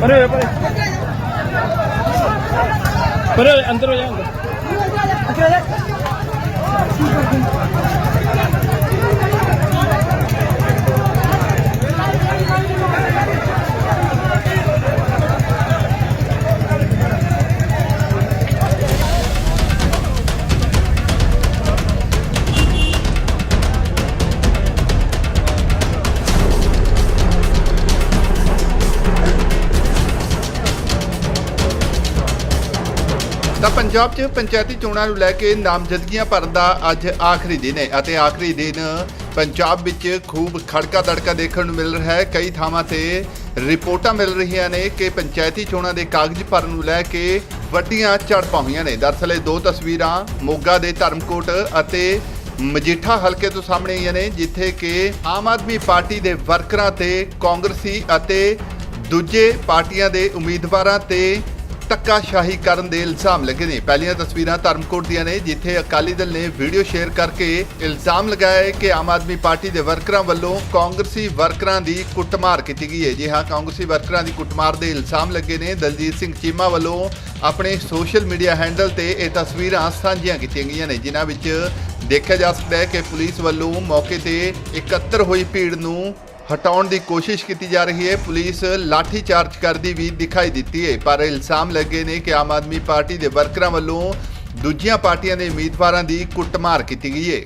ਪਰੇ ਪਰੇ ਪਰੇ ਅੰਦਰ ਹੋ ਜਾ ਅੰਦਰ ਤਾਂ ਪੰਜਾਬ 'ਚ ਪੰਚਾਇਤੀ ਚੋਣਾਂ ਨੂੰ ਲੈ ਕੇ ਨਾਮਜ਼ਦਗੀਆਂ ਭਰਨ ਦਾ ਅੱਜ ਆਖਰੀ ਦਿਨ ਹੈ ਅਤੇ ਆਖਰੀ ਦਿਨ ਪੰਜਾਬ ਵਿੱਚ ਖੂਬ ਖੜਕਾ ਦੜਕਾ ਦੇਖਣ ਨੂੰ ਮਿਲ ਰਿਹਾ ਹੈ। ਕਈ ਥਾਵਾਂ ਤੇ ਰਿਪੋਰਟਾਂ ਮਿਲ ਰਹੀਆਂ ਨੇ ਕਿ ਪੰਚਾਇਤੀ ਚੋਣਾਂ ਦੇ ਕਾਗਜ਼ ਭਰਨ ਨੂੰ ਲੈ ਕੇ ਵੱਡੀਆਂ ਝੜਪਾਂ ਹੋਈਆਂ ਨੇ। ਦਰਅਸਲ ਇਹ ਦੋ ਤਸਵੀਰਾਂ ਮੋਗਾ ਦੇ ਧਰਮਕੋਟ ਅਤੇ ਮਜੀਠਾ ਹਲਕੇ ਤੋਂ ਸਾਹਮਣੇ ਆਈਆਂ ਨੇ, ਜਿੱਥੇ ਕਿ ਆਮ ਆਦਮੀ ਪਾਰਟੀ ਦੇ ਵਰਕਰਾਂ ਤੇ ਕਾਂਗਰਸੀ ਅਤੇ ਦੂਜੇ ਪਾਰਟੀਆਂ ਦੇ ਉਮੀਦਵਾਰਾਂ ਤੇ ਧੱਕਾਸ਼ਾਹੀ ਕਰਨ ਦੇ ਇਲਜ਼ਾਮ ਲੱਗੇ ਨੇ। ਪਹਿਲੀਆਂ ਤਸਵੀਰਾਂ ਧਰਮਕੋਟ ਦੀਆਂ ਨੇ, ਜਿੱਥੇ ਅਕਾਲੀ ਦਲ ਨੇ ਵੀਡੀਓ ਸ਼ੇਅਰ ਕਰਕੇ ਇਲਜ਼ਾਮ ਲਗਾਇਆ ਹੈ ਕਿ ਆਮ ਆਦਮੀ ਪਾਰਟੀ ਦੇ ਵਰਕਰਾਂ ਵੱਲੋਂ ਕਾਂਗਰਸੀ ਵਰਕਰਾਂ ਦੀ ਕੁੱਟਮਾਰ ਕੀਤੀ ਗਈ ਹੈ। ਜੀ ਹਾਂ, ਕਾਂਗਰਸੀ ਵਰਕਰਾਂ ਦੀ ਕੁੱਟਮਾਰ ਦੇ ਇਲਜ਼ਾਮ ਲੱਗੇ ਨੇ। ਦਲਜੀਤ ਸਿੰਘ ਚੀਮਾ ਵੱਲੋਂ ਆਪਣੇ ਸੋਸ਼ਲ ਮੀਡੀਆ ਹੈਂਡਲ ਤੇ ਇਹ ਤਸਵੀਰਾਂ ਸਾਂਝੀਆਂ ਕੀਤੀਆਂ ਗਈਆਂ ਨੇ, ਜਿਨ੍ਹਾਂ ਵਿੱਚ ਦੇਖਿਆ ਜਾ ਸਕਦਾ ਹੈ ਕਿ ਪੁਲਿਸ ਵੱਲੋਂ ਮੌਕੇ ਤੇ ਇਕੱਤਰ ਹੋਈ ਭੀੜ ਨੂੰ ਹਟਾਉਣ ਦੀ ਕੋਸ਼ਿਸ਼ ਕੀਤੀ ਜਾ ਰਹੀ ਹੈ। ਪੁਲਿਸ ਲਾਠੀ ਚਾਰਜ ਕਰਦੀ ਵੀ ਦਿਖਾਈ ਦਿੱਤੀ ਹੈ, ਪਰ ਇਲਜ਼ਾਮ ਲੱਗੇ ਨੇ ਕਿ ਆਮ ਆਦਮੀ ਪਾਰਟੀ ਦੇ ਵਰਕਰਾਂ ਵੱਲੋਂ ਦੂਜੀਆਂ ਪਾਰਟੀਆਂ ਦੇ ਉਮੀਦਵਾਰਾਂ ਦੀ ਕੁੱਟਮਾਰ ਕੀਤੀ ਗਈ ਹੈ।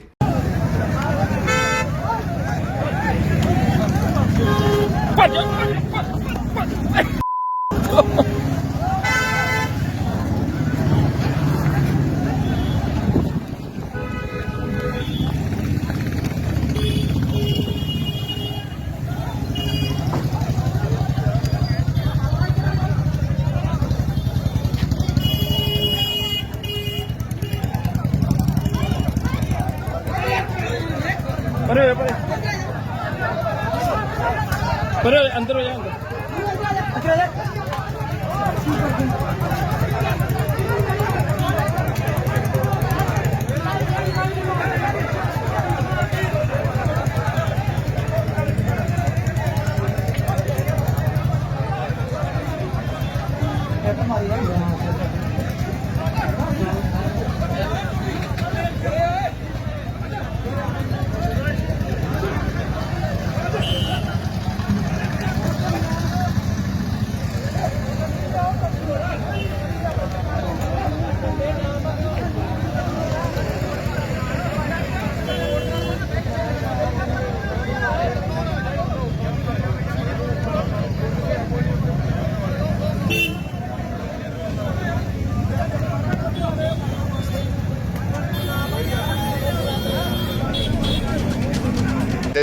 ਪਰੇ ਪਰੇ। ਪਰੇ ਅੰਦਰ ਹੋ ਜਾ ਅੰਦਰ।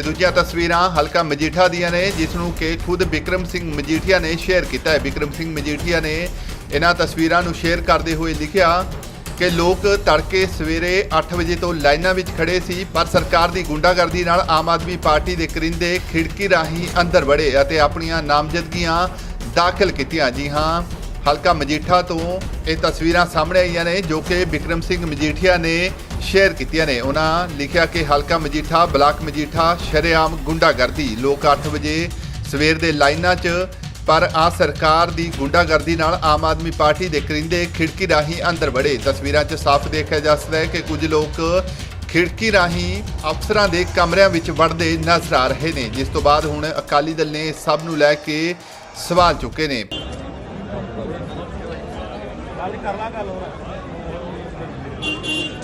ਤੇ ਦੂਜੀਆਂ ਤਸਵੀਰਾਂ ਹਲਕਾ ਮਜੀਠਾ ਦੀਆਂ ਨੇ, ਜਿਸ ਨੂੰ ਕਿ ਖੁਦ ਵਿਕਰਮ ਸਿੰਘ ਮਜੀਠੀਆ ਨੇ ਸ਼ੇਅਰ ਕੀਤਾ ਹੈ। ਵਿਕਰਮ ਸਿੰਘ ਮਜੀਠੀਆ ਨੇ ਇਹਨਾਂ ਤਸਵੀਰਾਂ ਨੂੰ ਸ਼ੇਅਰ ਕਰਦੇ ਹੋਏ ਲਿਖਿਆ ਕਿ ਲੋਕ ਤੜਕੇ ਸਵੇਰੇ 8 ਵਜੇ ਤੋਂ ਲਾਈਨਾਂ ਵਿੱਚ ਖੜੇ ਸੀ, ਪਰ ਸਰਕਾਰ ਦੀ ਗੁੰਡਾਗਰਦੀ ਨਾਲ ਆਮ ਆਦਮੀ ਪਾਰਟੀ ਦੇ ਕਰਿੰਦੇ ਖਿੜਕੀ ਰਾਹੀਂ ਅੰਦਰ ਵੜੇ ਅਤੇ ਆਪਣੀਆਂ ਨਾਮਜ਼ਦਗੀਆਂ ਦਾਖਲ ਕੀਤੀਆਂ। ਜੀ ਹਾਂ ਹਲਕਾ ਮਜੀਠਾ ਤੋਂ ਇਹ ਤਸਵੀਰਾਂ ਸਾਹਮਣੇ ਆਈਆਂ ਨੇ ਜੋ ਕਿ ਵਿਕਰਮ ਸਿੰਘ ਮਜੀਠੀਆ ਨੇ ਸ਼ੇਅਰ ਕੀਤੀਆਂ ਨੇ। ਉਹਨਾਂ ਲਿਖਿਆ ਕਿ ਹਲਕਾ ਮਜੀਠਾ, ਬਲਾਕ ਮਜੀਠਾ, ਸ਼ਰੇਆਮ ਗੁੰਡਾਗਰਦੀ। ਲੋਕ 8 ਵਜੇ ਸਵੇਰ ਦੇ ਲਾਈਨਾਂ 'ਚ, ਪਰ ਆ ਸਰਕਾਰ ਦੀ ਗੁੰਡਾਗਰਦੀ ਨਾਲ ਆਮ ਆਦਮੀ ਪਾਰਟੀ ਦੇ ਕਰਿੰਦੇ ਖਿੜਕੀ ਰਾਹੀਂ ਅੰਦਰ ਵੜੇ। ਤਸਵੀਰਾਂ 'ਚ ਸਾਫ਼ ਦੇਖਿਆ ਜਾ ਸਕਦਾ ਹੈ ਕਿ ਕੁਝ ਲੋਕ ਖਿੜਕੀ ਰਾਹੀਂ ਅਫਸਰਾਂ ਦੇ ਕਮਰਿਆਂ ਵਿੱਚ ਵੜਦੇ ਨਜ਼ਰ ਆ ਰਹੇ ਨੇ। ਜਿਸ ਤੋਂ ਬਾਅਦ ਹੁਣ ਅਕਾਲੀ ਦਲ ਨੇ ਸਭ ਨੂੰ ਲੈ ਕੇ ਸਵਾਲ ਚੁੱਕੇ ਨੇ। ਕਰ ਲਾ ਗੱਲ ਹੋਰ ਕੀ ਕੀ ਕੀ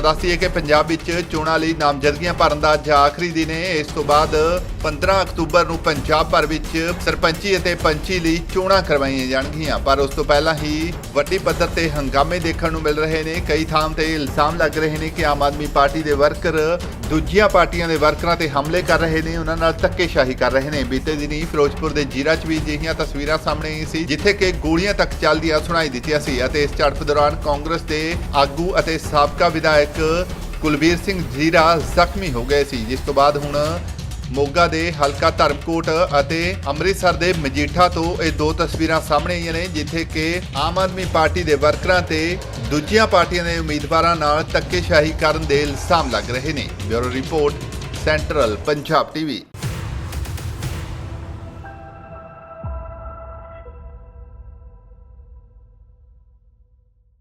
ਤਾਂ ਦੱਸੀਏ ਕਿ ਪੰਜਾਬ ਵਿੱਚ ਚੋਣਾਂ ਲਈ ਨਾਮਜ਼ਦਗੀਆਂ ਭਰਨ ਦਾ ਅੱਜ ਆਖਰੀ ਦਿਨ ਹੈ। ਇਸ ਤੋਂ ਬਾਅਦ 15 ਅਕਤੂਬਰ ਨੂੰ ਪੰਜਾਬ ਭਰ ਵਿੱਚ ਸਰਪੰਚੀ ਅਤੇ ਪੰਚੀ ਲਈ ਚੋਣਾਂ ਕਰਵਾਈਆਂ ਜਾਣਗੀਆਂ। ਪਰ ਉਸ ਤੋਂ ਪਹਿਲਾਂ ਹੀ ਵੱਡੀ ਪੱਧਰ ਤੇ ਹੰਗਾਮੇ ਦੇਖਣ ਨੂੰ ਮਿਲ ਰਹੇ ਨੇ। ਕਈ ਥਾਂ ਤੇ ਇਲਜ਼ਾਮ ਲੱਗ ਰਹੇ ਨੇ ਕਿ ਆਮ ਆਦਮੀ ਪਾਰਟੀ ਦੇ ਵਰਕਰ ਦੂਜੀਆਂ ਪਾਰਟੀਆਂ ਦੇ ਵਰਕਰਾਂ ਤੇ ਹਮਲੇ ਕਰ ਰਹੇ ਨੇ। ਉਹਨਾਂ ਨਾਲ ਧੱਕੇਸ਼ਾਹੀ ਕਰ ਰਹੇ ਨੇ। ਬੀਤੇ ਦਿਨੀ ਫਿਰੋਜ਼ਪੁਰ ਦੇ ਜੀਰਾ 'ਚ ਵੀ ਅਜਿਹੀਆਂ ਤਸਵੀਰਾਂ ਸਾਹਮਣੇ ਆਈ ਸੀ, ਜਿੱਥੇ ਕਿ ਗੋਲੀਆਂ ਤੱਕ ਚੱਲਦੀਆਂ ਸੁਣਾਈ ਦਿੱਤੀਆਂ ਸੀ ਅਤੇ ਇਸ ਝੜਪ ਦੌਰਾਨ ਕਾਂਗਰਸ ਦੇ ਆਗੂ ਅਤੇ ਸਾਬਕਾ ਵਿਧਾਇਕ ਕੁਲਬੀਰ ਸਿੰਘ ਜੀਰਾ ਜ਼ਖਮੀ ਹੋ ਗਏ ਸੀ, ਜਿਸ ਤੋਂ ਬਾਅਦ ਹੁਣ ਮੋਗਾ ਦੇ ਹਲਕਾ ਧਰਮਕੋਟ ਅਤੇ ਅੰਮ੍ਰਿਤਸਰ ਦੇ ਮਜੀਠਾ ਤੋਂ ਇਹ ਦੋ ਤਸਵੀਰਾਂ ਸਾਹਮਣੇ ਆਈਆਂ ਨੇ, ਜਿੱਥੇ ਕਿ ਆਮ ਆਦਮੀ ਪਾਰਟੀ ਦੇ ਵਰਕਰਾਂ ਤੇ ਦੂਜੀਆਂ ਪਾਰਟੀਆਂ ਦੇ ਉਮੀਦਵਾਰਾਂ ਨਾਲ ਧੱਕੇਸ਼ਾਹੀ ਕਰਨ ਦੇ ਇਲਜ਼ਾਮ ਲੱਗ ਰਹੇ ਨੇ। Bureau report, central Punjab TV.